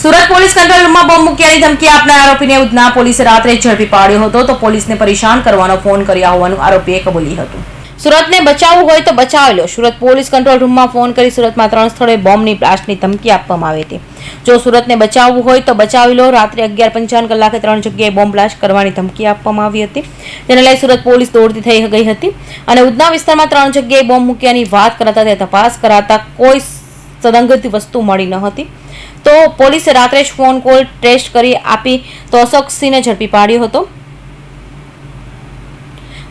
Surat police control રૂમમાં bomb મૂક્યાની ધમકી આપનાર આરોપીને ઉધના પોલીસે રાત્રે ઝડપી પાડ્યો હતો તો પોલીસને પરેશાન કરવાનો ફોન કર્યા હોવાનું આરોપીએ કબૂલી હતું. સુરતને બચાવવું હોય તો બચાવી લો. સુરત પોલીસ કંટ્રોલ રૂમમાં ફોન કરી સુરતમાં ત્રણ સ્થળે બોમ્બની બ્લાસ્ટની ધમકી આપવામાં આવી હતી. જો સુરતને બચાવવું હોય તો બચાવી લો. રાત્રે અગિયાર પંચાવન કલાકે ત્રણ જગ્યાએ બોમ્બ બ્લાસ્ટ કરવાની ધમકી આપવામાં આવી હતી. જેને લઈ સુરત પોલીસ દોડતી થઈ ગઈ હતી અને ઉધના વિસ્તારમાં ત્રણ જગ્યાએ બોમ્બ મૂક્યાની વાત કરાતા તે તપાસ કરાતા કોઈ સદંગત વસ્તુ મળી ન હતી. તો પોલીસે રાત્રે જ ફોન કોલ ટેસ્ટ કરી આપી તો અશોકસિંહને ઝડપી પાડ્યો હતો.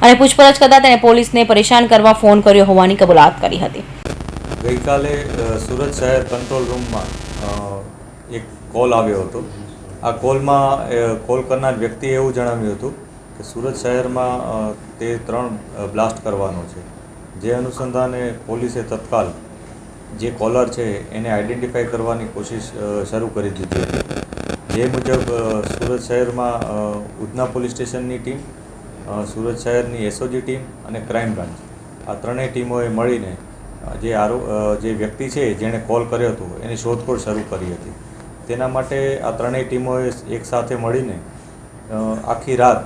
અને પૂછપરછ કરતા તેણે પોલીસને પરેશાન કરવા ફોન કર્યો હોવાની કબૂલાત કરી હતી. ગઈકાલે સુરત શહેર કંટ્રોલ રૂમમાં એક કોલ આવ્યો હતો. આ કોલમાં કોલ કરનાર વ્યક્તિએ એવું જણાવ્યું હતું કે સુરત શહેરમાં તે ત્રણ બ્લાસ્ટ કરવાનો છે. જે અનુસંધાને પોલીસે તત્કાલ જે કોલર છે, એને આઈડેન્ટિફાય કરવાની કોશિશ શરૂ કરી દીધી. હતી જે મુજબ સુરત શહેરમાં ઉધના પોલીસ સ્ટેશનની ટીમ સુરત શહેરની એસઓજી ટીમ અને ક્રાઇમ બ્રાન્ચ આ ત્રણેય ટીમોએ મળીને જે આરો જે વ્યક્તિ છે, જેણે કોલ કર્યો હતો, એની શોધખોળ શરૂ કરી હતી. તેના માટે આ ત્રણેય ટીમોએ એકસાથે મળીને આખી રાત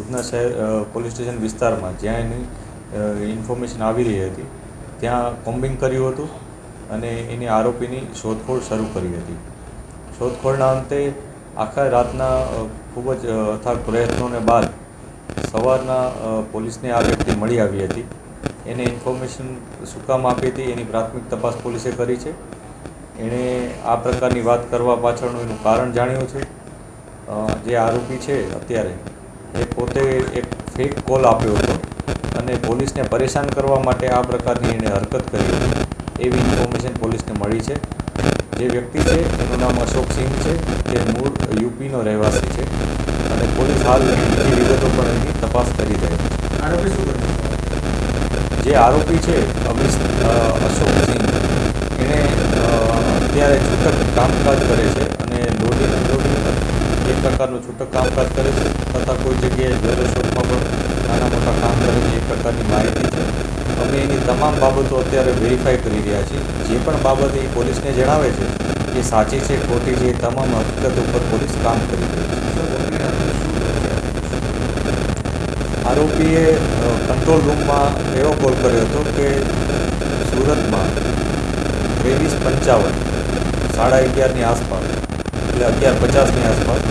ઉધના શહેર પોલીસ સ્ટેશન વિસ્તારમાં જ્યાં એની ઇન્ફોર્મેશન આવી રહી હતી ત્યાં કોમ્બિંગ કર્યું હતું અને એની આરોપીની શોધખોળ શરૂ કરી હતી. શોધખોળના અંતે આખા રાતના ખૂબ જ અથાગ પ્રયત્નોને બાદ સવારના પોલીસને આ વ્યક્તિ મળી આવી હતી. એને ઇન્ફોર્મેશન શું આપી હતી એની પ્રાથમિક તપાસ પોલીસે કરી છે. એણે આ પ્રકારની વાત કરવા પાછળનું એનું કારણ જાણ્યું છે. જે આરોપી છે અત્યારે, એ પોતે એક ફેક કોલ આપ્યો હતો. પોલીસને પરેશાન કરવા માટે આ પ્રકારની એણે હરકત કરી. એવી ઇન્ફોર્મેશન પોલીસને મળી છે. જે વ્યક્તિ છે એનું નામ અશોક સિંહ છે તે મૂળ યુપીનો રહેવાસી છે અને પોલીસ હાલ બીજી વિગતો પણ એની તપાસ કરી રહી છે. આરોપી શું જે આરોપી છે અમિશ અશોક સિંહ એણે અત્યારે છૂટક કામકાજ કરે છે અને લોડિંગ અનલોડિંગ એક પ્રકારનું છૂટક કામકાજ કરે છે તથા કોઈ જગ્યાએ જ્વેલર શોપમાં પણ નાના કામ કરે છે એ પ્રકારની માહિતી છે. અમે એની તમામ બાબતો અત્યારે વેરીફાઈ કરી રહ્યા છીએ. જે પણ બાબત એ પોલીસને જણાવે છે એ સાચી છે ખોટી છે એ તમામ હકીકત ઉપર પોલીસ કામ કરી રહી છે. આરોપીએ કંટ્રોલ રૂમમાં એવો કોલ કર્યો હતો કે સુરતમાં ત્રેવીસ પંચાવન સાડા અગિયારની આસપાસ એટલે અગિયાર પચાસની આસપાસ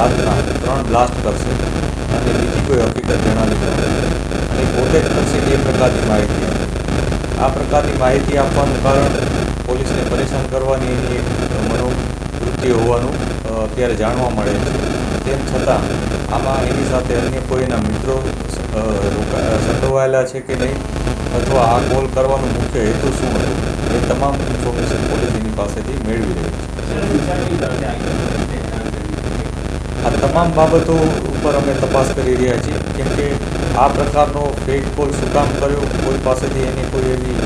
રાતના ત્રણ બ્લાસ્ટ કરશે. અને બીજી કોઈ હકીકત જણાવી પ્રકારની માહિતી આ પ્રકારની માહિતી આપવાનું કારણ પોલીસને પરેશાન કરવાની એની મનોવૃત્તિ હોવાનું અત્યારે જાણવા મળે છે. તેમ છતાં, આમાં એની સાથે અન્ય કોઈ એના મિત્રો સંડોવાયેલા છે કે નહીં? અથવા આ કોલ કરવાનો મુખ્ય હેતુ શું હતો? એ તમામ ઇન્ફોર્મેશન પોલીસ એની પાસેથી મેળવી રહી છે. આ તમામ બાબતો ઉપર અમે તપાસ કરી રહ્યા છીએ. કેમ કે આ પ્રકારનો ફેક કોલ શું કામ કર્યો? કોઈ પાસેથી એની કોઈ એવી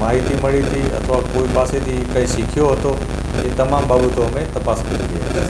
માહિતી મળી હતી અથવા કોઈ પાસેથી કંઈ શીખ્યો હતો? એ તમામ બાબતો અમે તપાસ કરી રહ્યા છીએ.